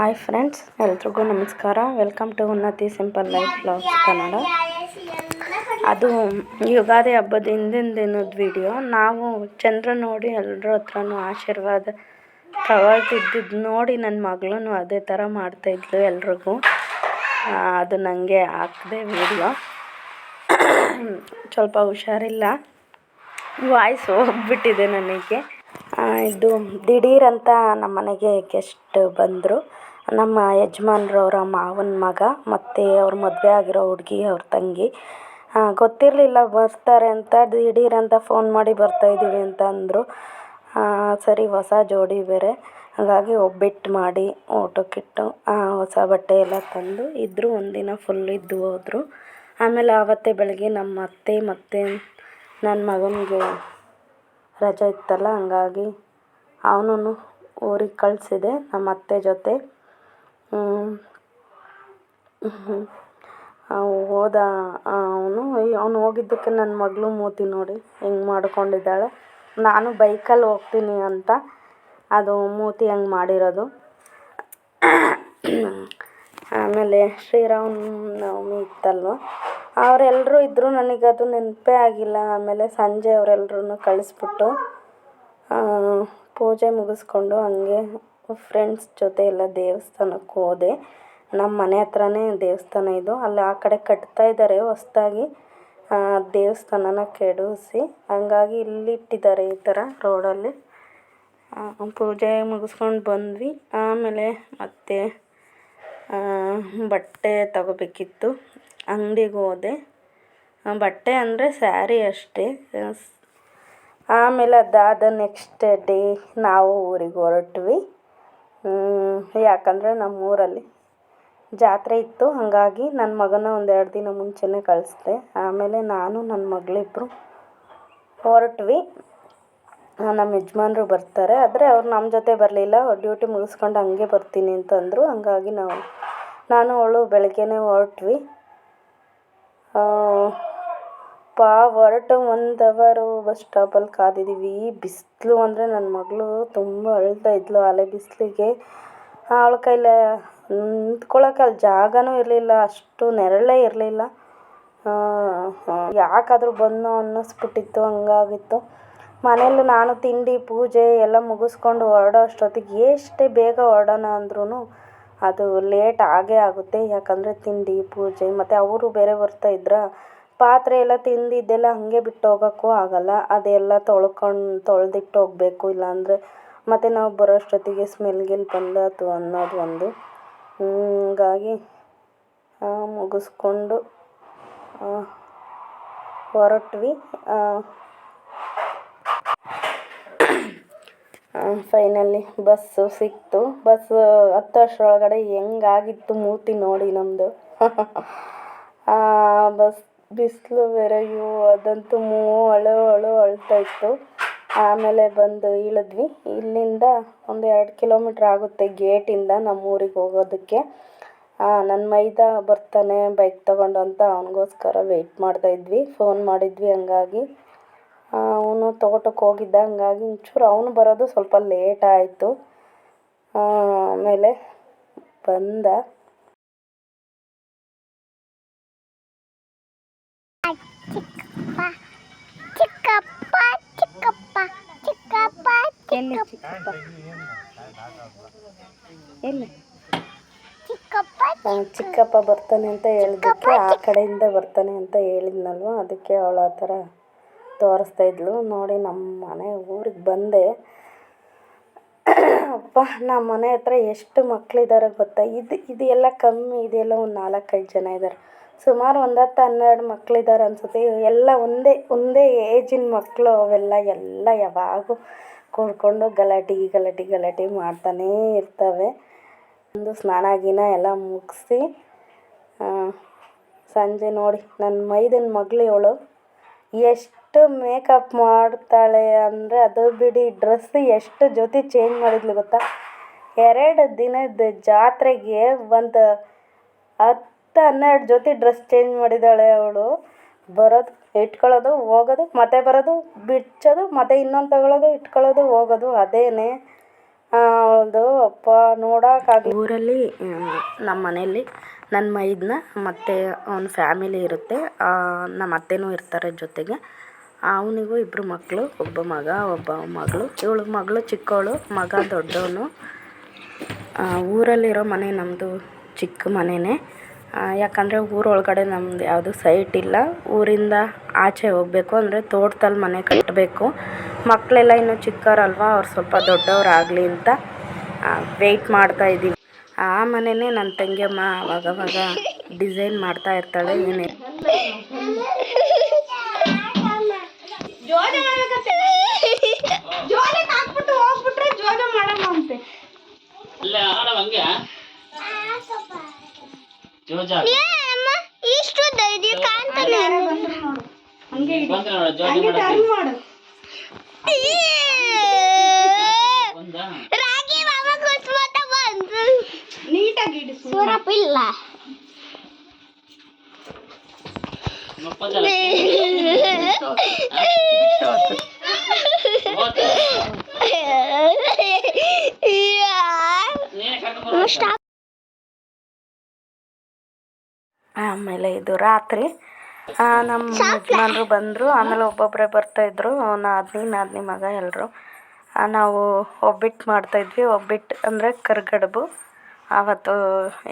Hi friends ಎಲ್ರಿಗೂ ನಮಸ್ಕಾರ. Welcome to Unnati simple life blogs Kannada ಅದು ಯುಗಾದಿ ಹಬ್ಬದ ಹಿಂದಿನ ದಿನದ ವಿಡಿಯೋ ನಾವು ಚಂದ್ರ ನೋಡಿ ಎಲ್ಲರ ಹತ್ರನೂ ಆಶೀರ್ವಾದ ತಗೊಳ್ತಿದ್ದಿದ್ದು ನೋಡಿ ನನ್ನ ಮಗಳೂ ಅದೇ ಥರ ಮಾಡ್ತಾಯಿದ್ಲು ಎಲ್ರಿಗೂ. ಅದು ನನಗೆ ಹಾಕಿದೆ ವಿಡಿಯೋ ಸ್ವಲ್ಪ ಹುಷಾರಿಲ್ಲ. ವಾಯ್ಸ್ ಹೋಗ್ಬಿಟ್ಟಿದೆ ನನಗೆ. ಇದು ದಿಢೀರಂತ ಅಂತ ನಮ್ಮ ಮನೆಗೆ ಗೆಸ್ಟ್ ಬಂದರು. ನಮ್ಮ ಯಜಮಾನ್ರವ್ರ ಮಾವನ ಮಗ ಮತ್ತು ಅವ್ರ ಮದುವೆ ಆಗಿರೋ ಹುಡುಗಿ, ಅವ್ರ ತಂಗಿ. ಗೊತ್ತಿರಲಿಲ್ಲ, ಬರ್ತಾರೆ ಅಂತ, ದಿಢೀರ್ ಫೋನ್ ಮಾಡಿ ಬರ್ತಾಯಿದ್ದೀವಿ ಅಂತ ಅಂದರು. ಸರಿ, ಹೊಸ ಜೋಡಿ ಬೇರೆ. ಹಾಗಾಗಿ ಒಬ್ಬಿಟ್ಟು ಮಾಡಿ ಊಟಕ್ಕಿಟ್ಟು ಹೊಸ ಬಟ್ಟೆ ಎಲ್ಲ ತಂದು ಇದ್ದರು ಒಂದಿನ ಫುಲ್ ಇದ್ದು ಹೋದರು. ಆಮೇಲೆ ಆವತ್ತೇ ಬೆಳಗ್ಗೆ ನಮ್ಮ ಅತ್ತೆ ಮತ್ತು ನನ್ನ ಮಗನಿಗೆ ರಜೆ ಇತ್ತಲ್ಲ, ಹಂಗಾಗಿ ಅವನೂ ಊರಿಗೆ ಕಳಿಸಿದೆ, ನಮ್ಮ ಅತ್ತೆ ಜೊತೆ. ಹೋದ ಅವನು ಅವ್ನು ಹೋಗಿದ್ದಕ್ಕೆ ನನ್ನ ಮಗಳು ಮೂತಿ ನೋಡಿ ಹೆಂಗೆ ಮಾಡ್ಕೊಂಡಿದ್ದಾಳೆ. ನಾನು ಬೈಕಲ್ಲಿ ಹೋಗ್ತೀನಿ ಅಂತ. ಅದು ಮೂತಿ ಹೆಂಗೆ ಮಾಡಿರೋದು. ಆಮೇಲೆ ಶ್ರೀರಾಮನವಮಿ ಇತ್ತಲ್ವ? ಅವರೆಲ್ಲರೂ ಇದ್ದರು ನನಗದು ನೆನಪೇ ಆಗಿಲ್ಲ. ಆಮೇಲೆ ಸಂಜೆ ಅವರೆಲ್ರೂ ಕಳಿಸ್ಬಿಟ್ಟು ಪೂಜೆ ಮುಗಿಸ್ಕೊಂಡು ಹಂಗೆ ಫ್ರೆಂಡ್ಸ್ ಜೊತೆ ಎಲ್ಲ ದೇವಸ್ಥಾನಕ್ಕೆ ಹೋದೆ. ನಮ್ಮ ಮನೆ ಹತ್ರನೇ ದೇವಸ್ಥಾನ ಇದು. ಅಲ್ಲಿ ಆ ಕಡೆ ಕಟ್ತಾ ಇದ್ದಾರೆ. ಹೊಸ್ದಾಗಿ ದೇವಸ್ಥಾನನ ಕೆಡಿಸಿ ಹಂಗಾಗಿ ಇಲ್ಲಿ ಇಟ್ಟಿದ್ದಾರೆ ಈ ಥರ ರೋಡಲ್ಲಿ ಪೂಜೆ ಮುಗಿಸ್ಕೊಂಡು ಬಂದ್ವಿ. ಆಮೇಲೆ ಮತ್ತೆ ಬಟ್ಟೆ ತಗೋಬೇಕಿತ್ತು. ಅಂಗಡಿಗೆ ಹೋದೆ. ಬಟ್ಟೆ ಅಂದರೆ ಸ್ಯಾರಿ ಅಷ್ಟೇ. ಆಮೇಲೆ ಅದಾದ ನೆಕ್ಸ್ಟ್ ಡೇ ನಾವು ಊರಿಗೆ ಹೊರಟ್ವಿ. ಯಾಕಂದರೆ ನಮ್ಮೂರಲ್ಲಿ ಜಾತ್ರೆ ಇತ್ತು, ಹಾಗಾಗಿ ನನ್ನ ಮಗನ ಒಂದೆರಡು ದಿನ ಮುಂಚೆನೇ ಕಳಿಸ್ದೆ. ಆಮೇಲೆ ನಾನು ನನ್ನ ಮಗಳಿಬ್ರು ಹೊರಟ್ವಿ. ನಮ್ಮ ಯಜಮಾನ್ರು ಬರ್ತಾರೆ. ಆದರೆ ಅವ್ರು ನಮ್ಮ ಜೊತೆ ಬರಲಿಲ್ಲ. ಡ್ಯೂಟಿ ಮುಗಿಸ್ಕೊಂಡು ಹಂಗೆ ಬರ್ತೀನಿ ಅಂತಂದರು. ಹಂಗಾಗಿ ನಾವು, ನಾನು ಅವಳು ಬೆಳಗ್ಗೆನೇ ಹೊರಟ್ವಿ. ಆ, ಪಾ ಹೊರಟು ಒಂದು ಅವರು ಬಸ್ ಸ್ಟಾಪಲ್ಲಿ ಕಾದಿದ್ದೀವಿ. ಬಿಸಿಲು ಅಂದರೆ ನನ್ನ ಮಗಳು ತುಂಬ ಅಳ್ತಾ ಇದ್ಲು ಅಲೆ ಬಿಸಿಲಿಗೆ. ಅವಳ ಕೈಲಿ ನಿಂತ್ಕೊಳ್ಳೋಕೆ ಅಲ್ಲಿ ಜಾಗನೂ ಇರಲಿಲ್ಲ ಅಷ್ಟು ನೆರಳೇ ಇರಲಿಲ್ಲ. ಯಾಕಾದರೂ ಬಂದೋ ಅನ್ನಿಸ್ಬಿಟ್ಟಿತ್ತು ಹಂಗಾಗಿತ್ತು. ಮನೇಲಿ ನಾನು ತಿಂಡಿ ಪೂಜೆ ಎಲ್ಲ ಮುಗಿಸ್ಕೊಂಡು ಹೊರಡೋ ಅಷ್ಟೊತ್ತಿಗೆ ಎಷ್ಟೇ ಬೇಗ ಹೊರಡೋಣ ಅಂದ್ರೂ ಅದು ಲೇಟ್ ಆಗೇ ಆಗುತ್ತೆ. ಯಾಕಂದರೆ ತಿಂಡಿ ಪೂಜೆ ಮತ್ತು ಅವರು ಬೇರೆ ಬರ್ತಾ ಇದ್ರ? ಪಾತ್ರೆ ಎಲ್ಲ ತಿಂದಿದ್ದೆಲ್ಲ ಹಾಗೆ ಬಿಟ್ಟು ಹೋಗೋಕ್ಕೂ ಆಗೋಲ್ಲ. ಅದೆಲ್ಲ ತೊಳ್ಕೊಂಡು ತೊಳೆದಿಟ್ಟು ಹೋಗಬೇಕು. ಇಲ್ಲಾಂದರೆ ಮತ್ತು ನಾವು ಬರೋ ಅಷ್ಟೊತ್ತಿಗೆ ಸ್ಮೆಲ್ ಗಿಲ್ ಬಂದಾತು ಅನ್ನೋದು ಒಂದು. ಹಂಗಾಗಿ ಮುಗಿಸ್ಕೊಂಡು ಹೊರಟ್ವಿ. ಫೈನಲಿ ಬಸ್ಸು ಸಿಕ್ತು. ಬಸ್ ಹತ್ತು ವರ್ಷದೊಳಗಡೆ ಹೆಂಗಾಗಿತ್ತು ಮೂತಿ ನೋಡಿ ನಮ್ಮದು ಬಸ್ ಬಿಸಿಲು ಬೇರೆ, ಅಯ್ಯೋ, ಅದಂತೂ ಅಳು ಅಳು ಅಳ್ತಾ ಇತ್ತು. ಆಮೇಲೆ ಬಂದು ಇಳಿದ್ವಿ. ಇಲ್ಲಿಂದ ಒಂದು ಎರಡು ಕಿಲೋಮೀಟ್ರ್ ಆಗುತ್ತೆ ಗೇಟಿಂದ ನಮ್ಮ ಊರಿಗೆ ಹೋಗೋದಕ್ಕೆ ನನ್ನ ಮೈದ ಬರ್ತಾನೆ ಬೈಕ್ ತಗೊಂಡು ಅಂತ ಅವನಿಗೋಸ್ಕರ ವೆಯ್ಟ್ ಮಾಡ್ತಾಯಿದ್ವಿ ಫೋನ್ ಮಾಡಿದ್ವಿ ಹಂಗಾಗಿ. ಅವನು ತೋಟಕ್ಕೆ ಹೋಗಿದ್ದ, ಹಂಗಾಗಿ ಒಂಚೂರು ಅವನು ಬರೋದು ಸ್ವಲ್ಪ ಲೇಟ್ ಆಯಿತು. ಆಮೇಲೆ ಬಂದ. ಎಲ್ಲಿ ಚಿಕ್ಕಪ್ಪ ಎಲ್ಲಿ ಚಿಕ್ಕಪ್ಪ ಬರ್ತಾನೆ ಅಂತ ಹೇಳಿದ್ದಕ್ಕೆ ಆ ಕಡೆಯಿಂದ ಬರ್ತಾನೆ ಅಂತ ಹೇಳಿದ್ನಲ್ವ? ಅದಕ್ಕೆ ಅವಳು ಆ ಥರ ತೋರಿಸ್ತಾ ಇದ್ಲು. ನೋಡಿ ನಮ್ಮ ಮನೆ ಊರಿಗೆ ಬಂದೆ. ಅಪ್ಪ ನಮ್ಮ ಮನೆ ಹತ್ರ ಎಷ್ಟು ಮಕ್ಕಳಿದ್ದಾರೆ ಗೊತ್ತಾ? ಇದು ಇದೆಲ್ಲ ಎಲ್ಲ ಕಮ್ಮಿ ಇದೆಲ್ಲ ಒಂದು ನಾಲ್ಕೈದು ಜನ ಇದ್ದಾರೆ ಸುಮಾರು ಒಂದು ಹತ್ತು ಹನ್ನೆರಡು ಮಕ್ಕಳಿದ್ದಾರೆ ಅನಿಸುತ್ತೆ. ಎಲ್ಲ ಒಂದೇ ಒಂದೇ ಏಜಿನ ಮಕ್ಕಳು ಅವೆಲ್ಲ ಎಲ್ಲ ಯಾವಾಗೂ ಕೂಡ್ಕೊಂಡು ಗಲಾಟೆ ಗಲಾಟೆ ಗಲಾಟೆ ಮಾಡ್ತಾನೇ ಇರ್ತವೆ. ಒಂದು ಸ್ನಾನ, ಗಿನ ಎಲ್ಲ ಮುಗಿಸಿ ಸಂಜೆ ನೋಡಿ, ನನ್ನ ಮೈದನ ಮಗಳು ಇವಳು. ಎಷ್ಟು ಮೇಕಪ್ ಮಾಡ್ತಾಳೆ ಅಂದರೆ ಅದು ಬಿಡಿ ಡ್ರೆಸ್ ಎಷ್ಟು ಜೊತೆ ಚೇಂಜ್ ಮಾಡಿದ್ಲು ಗೊತ್ತಾ? ಎರಡು ದಿನದ ಜಾತ್ರೆಗೆ ಒಂದು ಹತ್ತು ಹನ್ನೆರಡು ಜೊತೆ ಡ್ರೆಸ್ ಚೇಂಜ್ ಮಾಡಿದ್ದಾಳೆ ಅವಳು. ಬರೋದು, ಇಟ್ಕೊಳ್ಳೋದು, ಹೋಗೋದು, ಮತ್ತೆ ಬರೋದು, ಬಿಚ್ಚೋದು, ಮತ್ತೆ ಇನ್ನೊಂದು ತಗೊಳ್ಳೋದು ಇಟ್ಕೊಳ್ಳೋದು, ಹೋಗೋದು, ಅದೇನೆ. ಅದು ಅಪ್ಪ ನೋಡೋಕ್ಕಾಗಿ ಊರಲ್ಲಿ ನಮ್ಮ ಮನೆಯಲ್ಲಿ ನನ್ನ ಮೈದನ್ನ ಮತ್ತು ಅವ್ನ ಫ್ಯಾಮಿಲಿ ಇರುತ್ತೆ. ನಮ್ಮ ಅತ್ತೆನೂ ಇರ್ತಾರೆ ಜೊತೆಗೆ. ಅವನಿಗೂ ಇಬ್ಬರು ಮಕ್ಕಳು ಒಬ್ಬ ಮಗ, ಒಬ್ಬ ಮಗಳು. ಇವಳು ಮಗಳು ಚಿಕ್ಕವಳು ಮಗ ದೊಡ್ಡವನು. ಊರಲ್ಲಿರೋ ಮನೆ ನಮ್ಮದು ಚಿಕ್ಕ ಮನೆಯೇ ಯಾಕಂದರೆ ಊರೊಳಗಡೆ ನಮ್ದು ಯಾವುದು ಸೈಟ್ ಇಲ್ಲ. ಊರಿಂದ ಆಚೆ ಹೋಗಬೇಕು ಅಂದರೆ ತೋಟದಲ್ಲಿ ಮನೆ ಕಟ್ಟಬೇಕು ಮಕ್ಕಳೆಲ್ಲ ಇನ್ನೂ ಚಿಕ್ಕವರಲ್ವ ಅವ್ರು ಸ್ವಲ್ಪ ದೊಡ್ಡವರಾಗಲಿ ಅಂತ ವೆಯ್ಟ್ ಮಾಡ್ತಾ ಇದ್ದೀವಿ. ಆ ಮನೆಯೇ ನನ್ನ ತಂಗಿಯಮ್ಮ ಅವಾಗವಾಗ ಡಿಸೈನ್ ಮಾಡ್ತಾ ಇರ್ತಾಳೆ ಏನೇ. ಜೋಲೆ ಜೋಜ ಇಷ್ಟು ಧೈರ್ಯ ಕಾಣ್ತಾನೆ ಬಂದ್ರು ನೋಡು ಹಂಗೆ ಇಡು. ಬಂದ್ರೆ ನೋಡ ಜೋಜ ಹಂಗೆ ಮಾಡಕ್ಕೆ. ಟರ್ನ್ ಮಾಡು. ಬಂದ? ರಾಗಿ ಮಾಮ ಕುಸ್ಮತ ಬಂದು ನೀಟಾಗಿ ಇಡಿಸು ಸೂರಪ್ಪ ಇಲ್ಲ. ಮಪ್ಪದಲ್ಲ ಆಮೇಲೆ ಇದು ರಾತ್ರಿ ನಮ್ಮ ಯಜಮಾನ್ರು ಬಂದರು, ಆಮೇಲೆ ಒಬ್ಬೊಬ್ಬರೇ ಬರ್ತಾಯಿದ್ರು ನಾದಿನಿ ನಾದಿನಿ ಮಗ ಎಲ್ಲರೂ ನಾವು ಒಬ್ಬಿಟ್ಟು ಮಾಡ್ತಾಯಿದ್ವಿ ಒಬ್ಬಿಟ್ಟು ಅಂದರೆ ಕರ್ಗಡುಬು. ಆವತ್ತು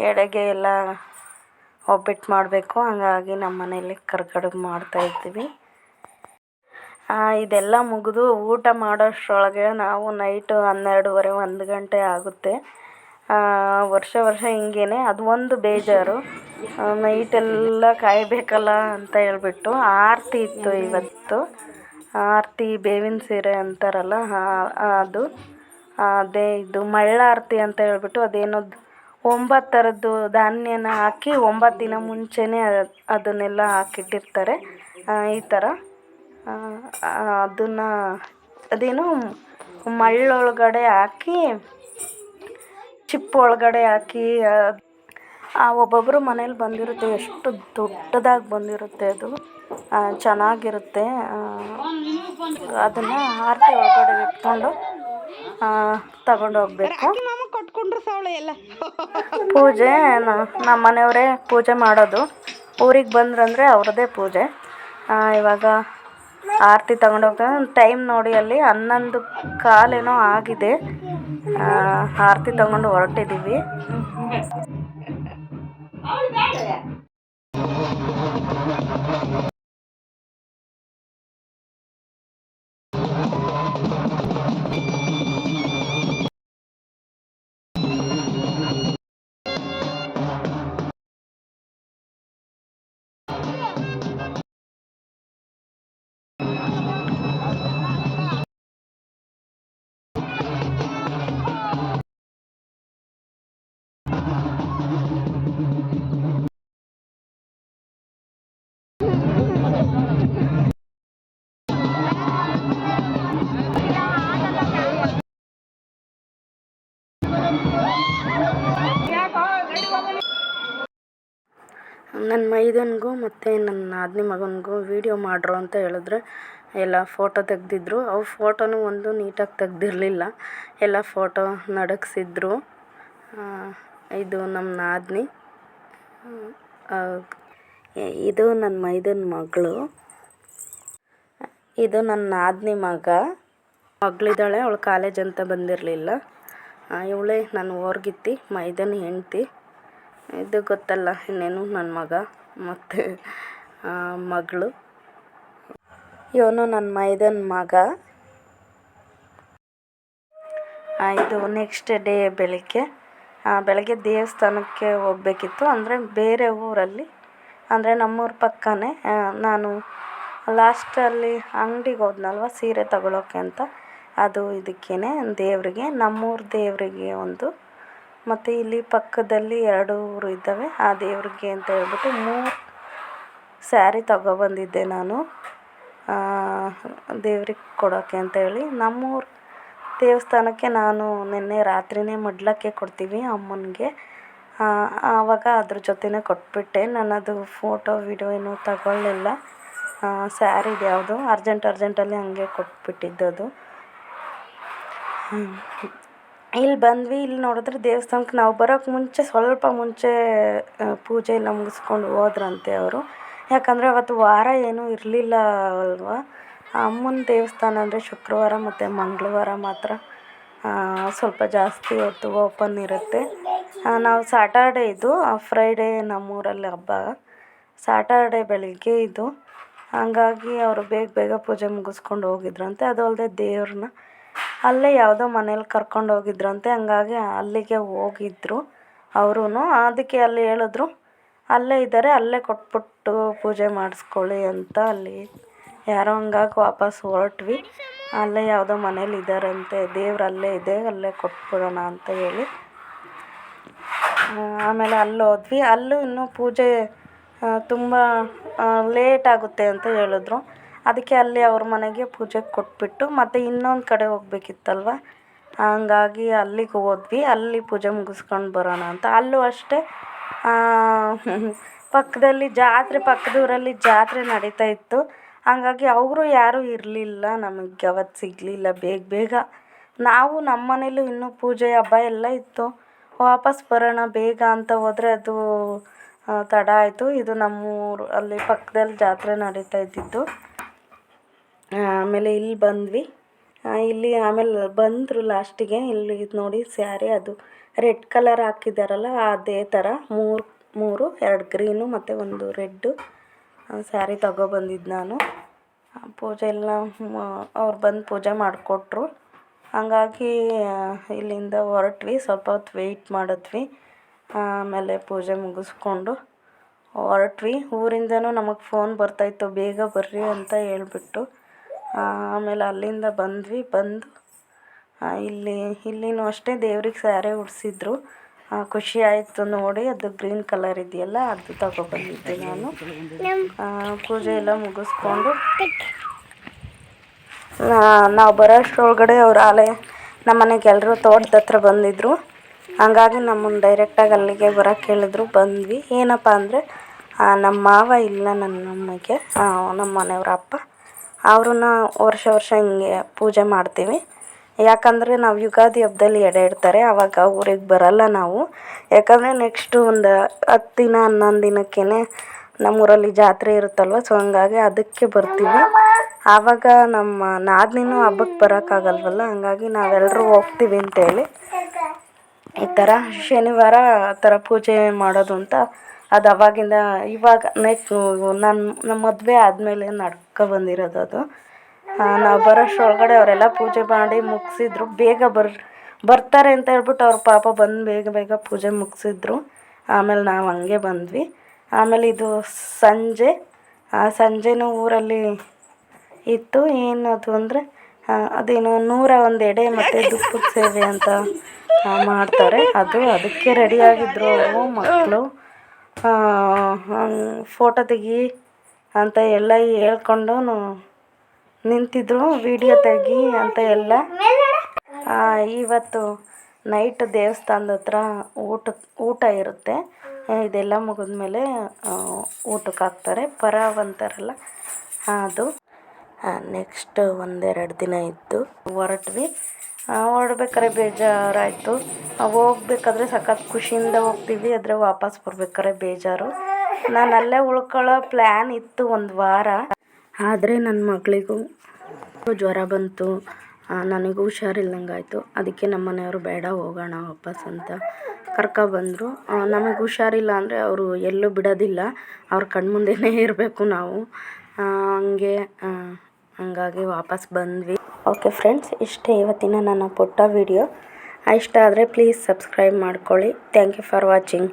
ಎಡೆಗೆ ಎಲ್ಲ ಒಬ್ಬಿಟ್ಟು ಮಾಡಬೇಕು, ಹಂಗಾಗಿ ನಮ್ಮ ಮನೇಲಿ ಕರ್ಗಡುಬು ಮಾಡ್ತಾಯಿದ್ವಿ ಇದೆಲ್ಲ ಮುಗಿದು ಊಟ ಮಾಡೋಷ್ಟರೊಳಗೆ ನಾವು ನೈಟು ಹನ್ನೆರಡುವರೆ, ಒಂದು ಗಂಟೆ ಆಗುತ್ತೆ. ವರ್ಷ ವರ್ಷ ಹಿಂಗೇ ಅದು ಒಂದು ಬೇಜಾರು. ನೈಟೆಲ್ಲ ಕಾಯಬೇಕಲ್ಲ ಅಂತ ಹೇಳ್ಬಿಟ್ಟು ಆರತಿ ಇತ್ತು ಇವತ್ತು. ಆರತಿ ಬೇವಿನ ಸೀರೆ ಅಂತಾರಲ್ಲ ಅದು. ಅದೇ ಇದು ಮಳ್ಳಾರತಿ ಅಂತ ಹೇಳ್ಬಿಟ್ಟು ಅದೇನೋ ಒಂಬತ್ತು ಥರದ್ದು ಧಾನ್ಯನ ಹಾಕಿ ಒಂಬತ್ತು ದಿನ ಮುಂಚೆನೇ ಅದನ್ನೆಲ್ಲ ಹಾಕಿಟ್ಟಿರ್ತಾರೆ. ಈ ಥರ ಅದನ್ನು ಅದೇನು ಮಳ್ಳೊಳಗಡೆ ಹಾಕಿ ಚಿಪ್ ಒಳಗಡೆ ಹಾಕಿ ಆ ಒಬ್ಬೊಬ್ಬರು ಮನೇಲಿ ಬಂದಿರುತ್ತೆ ಎಷ್ಟು ದೊಡ್ಡದಾಗಿ ಬಂದಿರುತ್ತೆ ಅದು. ಚೆನ್ನಾಗಿರುತ್ತೆ. ಅದನ್ನು ಆರತಿ ಒಳಗಡೆ ಇಟ್ಕೊಂಡು ತಗೊಂಡು ಹೋಗ್ಬೇಕು. ಪೂಜೆ ನಮ್ಮ ಮನೆಯವರೇ ಪೂಜೆ ಮಾಡೋದು. ಊರಿಗೆ ಬಂದ್ರಂದರೆ ಅವ್ರದ್ದೇ ಪೂಜೆ. ಇವಾಗ ಆರತಿ ತಗೊಂಡೋಗ್ತಾರೆ ಟೈಮ್ ನೋಡಿ ಅಲ್ಲಿ ಹನ್ನೊಂದು ಕಾಲೇನೋ ಆಗಿದೆ. ಆರತಿ ತಗೊಂಡು ಹೊರಟಿದ್ದೀವಿ ನನ್ನ ಮೈದನಿಗೂ ಮತ್ತು ನನ್ನ ನಾದಿನಿ ಮಗನಿಗೂ ವೀಡಿಯೋ ಮಾಡ್ರು ಅಂತ ಹೇಳಿದ್ರೆ. ಎಲ್ಲ ಫೋಟೋ ತೆಗೆದಿದ್ರು. ಅವು ಫೋಟೋನೂ ಒಂದು ನೀಟಾಗಿ ತೆಗ್ದಿರಲಿಲ್ಲ. ಎಲ್ಲ ಫೋಟೋ ನಡಗಿಸಿದ್ರು. ಇದು ನಮ್ಮ ನಾದಿನಿ. ಇದು ನನ್ನ ಮೈದನ ಮಗಳು. ಇದು ನನ್ನ ನಾದಿನಿ ಮಗ. ಮಗಳಿದ್ದಾಳೆ, ಅವಳು ಕಾಲೇಜ್ ಅಂತ ಬಂದಿರಲಿಲ್ಲ. ಇವಳೇ ನನ್ನ ಓರ್ಗಿತ್ತಿ ಮೈದನ ಹೆಂಡ್ತಿ. ಇದು ಗೊತ್ತಲ್ಲ, ಇನ್ನೇನು ನನ್ನ ಮಗ ಮತ್ತು ಮಗಳು. ಇವನು ನನ್ನ ಮೈದನ ಮಗ. ಇದು ನೆಕ್ಸ್ಟ್ ಡೇ ಬೆಳಿಗ್ಗೆ. ಬೆಳಗ್ಗೆ ದೇವಸ್ಥಾನಕ್ಕೆ ಹೋಗ್ಬೇಕಿತ್ತು. ಅಂದರೆ ಬೇರೆ ಊರಲ್ಲಿ. ಅಂದರೆ ನಮ್ಮೂರ ಪಕ್ಕನೇ. ನಾನು ಲಾಸ್ಟಲ್ಲಿ ಅಂಗಡಿಗೆ ಹೋದ್ನಲ್ವ, ಸೀರೆ ತಗೊಳ್ಳೋಕ್ಕೆ ಅಂತ. ಅದು ಇದಕ್ಕೇ ದೇವರಿಗೆ, ನಮ್ಮೂರ ದೇವರಿಗೆ ಒಂದು ಮತ್ತು ಇಲ್ಲಿ ಪಕ್ಕದಲ್ಲಿ ಎರಡು ಊರು ಇದ್ದಾವೆ. ಆ ದೇವ್ರಿಗೆ ಅಂತ ಹೇಳ್ಬಿಟ್ಟು ಮೂರು ಸ್ಯಾರಿ ತಗೊಬಂದಿದ್ದೆ ನಾನು. ದೇವ್ರಿಗೆ ಕೊಡೋಕ್ಕೆ ಅಂತ ಹೇಳಿ. ನಮ್ಮೂರ ದೇವಸ್ಥಾನಕ್ಕೆ ನಾನು ನಿನ್ನೆ ರಾತ್ರಿನೇ ಮಡ್ಲಕ್ಕೆ ಕೊಡ್ತೀವಿ ಅಮ್ಮನಿಗೆ. ಆವಾಗ ಅದ್ರ ಜೊತೆನೇ ಕೊಟ್ಬಿಟ್ಟೆ. ಅದು ಫೋಟೋ, ವಿಡಿಯೋ ಏನೂ ತಗೊಳ್ಳಿಲ್ಲ. ಸ್ಯಾರಿದು ಯಾವುದು? ಅರ್ಜೆಂಟ್, ಅರ್ಜೆಂಟಲ್ಲಿ ಹಂಗೆ ಕೊಟ್ಬಿಟ್ಟಿದ್ದದು. ಇಲ್ಲಿ ಬಂದ್ವಿ, ಇಲ್ಲಿ ನೋಡಿದ್ರೆ ದೇವಸ್ಥಾನಕ್ಕೆ ನಾವು ಬರೋಕ್ಕೆ ಮುಂಚೆ ಸ್ವಲ್ಪ ಮುಂಚೆ ಪೂಜೆ ಎಲ್ಲ ಮುಗಿಸ್ಕೊಂಡು ಹೋದ್ರಂತೆ ಅವರು. ಯಾಕಂದರೆ ಅವತ್ತು ವಾರ ಏನೂ ಇರಲಿಲ್ಲ ಅಲ್ವಾ? ಅಮ್ಮನ ದೇವಸ್ಥಾನ ಅಂದರೆ ಶುಕ್ರವಾರ ಮತ್ತು ಮಂಗಳವಾರ ಮಾತ್ರ ಸ್ವಲ್ಪ ಜಾಸ್ತಿ ಹೊತ್ತು ಓಪನ್ ಇರುತ್ತೆ. ನಾವು ಸ್ಯಾಟರ್ಡೆ ಇದು ಫ್ರೈಡೇ ನಮ್ಮೂರಲ್ಲಿ ಹಬ್ಬ. ಸ್ಯಾಟರ್ಡೆ ಬೆಳಿಗ್ಗೆ ಇದು. ಹಂಗಾಗಿ ಅವರು ಬೇಗ ಬೇಗ ಪೂಜೆ ಮುಗಿಸ್ಕೊಂಡು ಹೋಗಿದ್ರಂತೆ. ಅದು ಅಲ್ಲದೆ ದೇವ್ರನ್ನ ಅಲ್ಲೇ ಯಾವುದೋ ಮನೇಲಿ ಕರ್ಕೊಂಡು ಹೋಗಿದ್ರಂತೆ, ಹಂಗಾಗಿ ಅಲ್ಲಿಗೆ ಹೋಗಿದ್ರು ಅವ್ರೂ ಅದಕ್ಕೆ ಅಲ್ಲಿ ಹೇಳಿದ್ರು, ಅಲ್ಲೇ ಇದ್ದಾರೆ, ಅಲ್ಲೇ ಕೊಟ್ಬಿಟ್ಟು ಪೂಜೆ ಮಾಡಿಸ್ಕೊಳ್ಳಿ ಅಂತ ಅಲ್ಲಿ ಯಾರೋ ಹಂಗಾಗಿ ವಾಪಸ್ ಹೊರಟ್ವಿ. ಅಲ್ಲೇ ಯಾವುದೋ ಮನೇಲಿ ಇದ್ದಾರಂತೆ, ದೇವ್ರು ಅಲ್ಲೇ ಇದೆ, ಅಲ್ಲೇ ಕೊಟ್ಬಿಡೋಣ ಅಂತ ಹೇಳಿ. ಆಮೇಲೆ ಅಲ್ಲಿ ಹೋದ್ವಿ. ಅಲ್ಲೂ ಇನ್ನೂ ಪೂಜೆ ತುಂಬ ಲೇಟ್ ಆಗುತ್ತೆ ಅಂತ ಹೇಳಿದ್ರು. ಅದಕ್ಕೆ ಅಲ್ಲಿ ಅವ್ರ ಮನೆಗೆ ಪೂಜೆಗೆ ಕೊಟ್ಬಿಟ್ಟು ಮತ್ತೆ ಇನ್ನೊಂದು ಕಡೆ ಹೋಗ್ಬೇಕಿತ್ತಲ್ವ? ಹಂಗಾಗಿ ಅಲ್ಲಿಗೆ ಹೋದ್ವಿ. ಅಲ್ಲಿ ಪೂಜೆ ಮುಗಿಸ್ಕೊಂಡು ಬರೋಣ ಅಂತ. ಅಲ್ಲೂ ಅಷ್ಟೇ ಪಕ್ಕದಲ್ಲಿ ಜಾತ್ರೆ, ಪಕ್ಕದೂರಲ್ಲಿ ಜಾತ್ರೆ ನಡೀತಾ ಇತ್ತು. ಹಂಗಾಗಿ ಅವರು ಯಾರೂ ಇರಲಿಲ್ಲ ನಮಗೆ ಅವತ್ತು ಸಿಗಲಿಲ್ಲ. ಬೇಗ ಬೇಗ ನಾವು ನಮ್ಮ ಮನೇಲೂ ಇನ್ನೂ ಪೂಜೆ ಹಬ್ಬ ಎಲ್ಲ ಇತ್ತು. ವಾಪಸ್ ಬರೋಣ, ಬೇಗ ಅಂತ ಹೋದರೆ ಅದು ತಡ ಆಯಿತು. ಇದು ನಮ್ಮೂರು, ಅಲ್ಲಿ ಪಕ್ಕದಲ್ಲಿ ಜಾತ್ರೆ ನಡೀತಾ ಇದ್ದಿದ್ದು. ಆಮೇಲೆ ಇಲ್ಲಿ ಬಂದ್ವಿ. ಇಲ್ಲಿ ಆಮೇಲೆ ಬಂದರು ಲಾಸ್ಟಿಗೆ ಇಲ್ಲಿ ಇದು ನೋಡಿ ಸ್ಯಾರಿ ಅದು. ರೆಡ್ ಕಲರ್ ಹಾಕಿದಾರಲ್ಲ, ಅದೇ ಥರ ಮೂರು ಮೂರು, ಎರಡು ಗ್ರೀನು ಮತ್ತು ಒಂದು ರೆಡ್ಡು ಸ್ಯಾರಿ ತಗೊಬಂದಿದ್ದು ನಾನು. ಪೂಜೆ ಎಲ್ಲ ಅವ್ರು ಬಂದು ಪೂಜೆ ಮಾಡಿಕೊಟ್ರು. ಹಾಗಾಗಿ ಇಲ್ಲಿಂದ ಹೊರಟ್ವಿ. ಸ್ವಲ್ಪ ಹೊತ್ತು ವೆಯ್ಟ್ ಮಾಡಿದ್ವಿ. ಆಮೇಲೆ ಪೂಜೆ ಮುಗಿಸ್ಕೊಂಡು ಹೊರಟ್ವಿ. ಊರಿಂದನೂ ನಮಗೆ ಫೋನ್ ಬರ್ತಾಯಿತ್ತು ಬೇಗ ಬರ್ರಿ ಅಂತ ಹೇಳ್ಬಿಟ್ಟು. ಆಮೇಲೆ ಅಲ್ಲಿಂದ ಬಂದ್ವಿ, ಬಂದು ಇಲ್ಲಿ, ಇಲ್ಲಿನೂ ಅಷ್ಟೇ ದೇವ್ರಿಗೆ ಸ್ಯಾರಿ ಉಡಿಸಿದ್ರು. ಖುಷಿ ಆಯಿತು ನೋಡಿ, ಅದು ಗ್ರೀನ್ ಕಲರ್ ಇದೆಯಲ್ಲ, ಅದು ತಗೊಬಂದಿದ್ದೆ ನಾನು. ಪೂಜೆ ಎಲ್ಲ ಮುಗಿಸ್ಕೊಂಡು ನಾವು ಬರೋ ಅಷ್ಟರೊಳಗಡೆ ಅವ್ರು ಆಲೆ ನಮ್ಮ ಮನೆಗೆ ಎಲ್ಲರೂ ತೋಟದ ಹತ್ರ ಬಂದಿದ್ದರು ಹಂಗಾಗಿ ನಮ್ಮನ್ನು ಡೈರೆಕ್ಟಾಗಿ ಅಲ್ಲಿಗೆ ಬರೋಕ್ಕೆ ಹೇಳಿದ್ರು, ಬಂದ್ವಿ. ಏನಪ್ಪ ಅಂದರೆ ನಮ್ಮ ಮಾವ ಇಲ್ಲ ನನ್ನ ನಮಗೆ ನಮ್ಮ ಮನೆಯವ್ರ ಅಪ್ಪ. ಅವ್ರನ್ನ ವರ್ಷ ವರ್ಷ ಹಿಂಗೆ ಪೂಜೆ ಮಾಡ್ತೀವಿ. ಯಾಕಂದರೆ ನಾವು ಯುಗಾದಿ ಹಬ್ದಲ್ಲಿ ಎಡೆ ಇಡ್ತಾರೆ ಆವಾಗ ಊರಿಗೆ ಬರಲ್ಲ ನಾವು. ಯಾಕಂದರೆ ನೆಕ್ಸ್ಟು ಒಂದು ಹತ್ತು ದಿನ, ಹನ್ನೊಂದು ದಿನಕ್ಕೇ ನಮ್ಮೂರಲ್ಲಿ ಜಾತ್ರೆ ಇರುತ್ತಲ್ವ ಸೊ ಹಂಗಾಗಿ ಅದಕ್ಕೆ ಬರ್ತೀವಿ. ಆವಾಗ ನಮ್ಮ ನಾದಿನಿನೂ ಹಬ್ಬಕ್ಕೆ ಬರೋಕ್ಕಾಗಲ್ವಲ್ಲ, ಹಂಗಾಗಿ ನಾವೆಲ್ಲರೂ ಹೋಗ್ತೀವಿ ಅಂತೇಳಿ. ಈ ಥರ ಶನಿವಾರ ಆ ಥರ ಪೂಜೆ ಮಾಡೋದು ಅಂತ ಅದು ಅವಾಗಿಂದ ಇವಾಗ ನೆಕ್ಸ್ಟ್ ನನ್ನ ನಮ್ಮ ಮದುವೆ ಆದಮೇಲೆ ನಡ್ಕೊ ಬಂದಿರೋದು ಅದು. ನಾವು ಬರೋಷ್ಟ್ರೊಳಗಡೆ ಅವರೆಲ್ಲ ಪೂಜೆ ಮಾಡಿ ಮುಗಿಸಿದ್ರು. ಬೇಗ ಬರ್, ಬರ್ತಾರೆ ಅಂತ ಹೇಳ್ಬಿಟ್ಟು ಅವ್ರ ಪಾಪ ಬಂದು ಬೇಗ ಬೇಗ ಪೂಜೆ ಮುಗಿಸಿದ್ರು. ಆಮೇಲೆ ನಾವು ಹಂಗೆ ಬಂದ್ವಿ. ಆಮೇಲೆ ಇದು ಸಂಜೆ, ಆ ಸಂಜೆನೂ ಊರಲ್ಲಿ ಇತ್ತು. ಏನದು ಅಂದರೆ ಅದೇನೋ ನೂರ ಒಂದು ಎಡೆ ಮತ್ತು ದುಪ್ಪದ ಸೇವೆ ಅಂತ ಮಾಡ್ತಾರೆ. ಅದು ಅದಕ್ಕೆ ರೆಡಿಯಾಗಿದ್ದರು ಅವರು ಮಕ್ಕಳು ಫೋಟೋ ತೆಗಿ ಅಂತ ಎಲ್ಲ ಹೇಳ್ಕೊಂಡು ನಿಂತಿದ್ರು ವೀಡಿಯೋ ತೆಗಿ ಅಂತ ಎಲ್ಲ. ಇವತ್ತು ನೈಟ್ ದೇವಸ್ಥಾನದ ಹತ್ರ ಊಟ ಊಟ ಇರುತ್ತೆ. ಇದೆಲ್ಲ ಮುಗಿದ್ಮೇಲೆ ಊಟಕ್ಕೆ ಹಾಕ್ತಾರೆ ಪರಾವ್ ಅಂತಾರಲ್ಲ ಅದು ನೆಕ್ಸ್ಟ್ ಒಂದೆರಡು ದಿನ ಇತ್ತು ಹೊರಟ್ವಿ. ಹೊರಡ್ಬೇಕಾದ್ರೆ ಬೇಜಾರಾಯಿತು. ಹೋಗ್ಬೇಕಾದ್ರೆ ಸಖತ್ ಖುಷಿಯಿಂದ ಹೋಗ್ತೀವಿ, ಆದರೆ ವಾಪಸ್ ಬರ್ಬೇಕಾದ್ರೆ ಬೇಜಾರು. ನಾನು ಅಲ್ಲೇ ಉಳ್ಕೊಳ್ಳೋ ಪ್ಲ್ಯಾನ್ ಇತ್ತು ಒಂದು ವಾರ. ಆದರೆ ನನ್ನ ಮಗಳಿಗೂ ಜ್ವರ ಬಂತು. ನನಗೂ ಹುಷಾರಿಲ್ದಂಗೆ ಆಯಿತು ಅದಕ್ಕೆ ನಮ್ಮ ಮನೆಯವರು ಬೇಡ, ಹೋಗೋಣ ವಾಪಸ್ ಅಂತ ಕರ್ಕೊಬಂದರು ನಮಗೆ ಹುಷಾರಿಲ್ಲ ಅಂದರೆ ಅವರು ಎಲ್ಲೂ ಬಿಡೋದಿಲ್ಲ. ಅವ್ರ ಕಣ್ಮುಂದೆನೇ ಇರಬೇಕು ನಾವು. ಹಂಗೆ ಹಂಗಾಗಿ ವಾಪಸ್ ಬಂದ್ವಿ. ಓಕೆ ಫ್ರೆಂಡ್ಸ್ ಇಷ್ಟೇ ಇವತ್ತಿನ ನನ್ನ ಪುಟ್ಟ ವಿಡಿಯೋ ಇಷ್ಟ ಆದರೆ ಪ್ಲೀಸ್ ಸಬ್ಸ್ಕ್ರೈಬ್ ಮಾಡ್ಕೊಳ್ಳಿ. Thank you for watching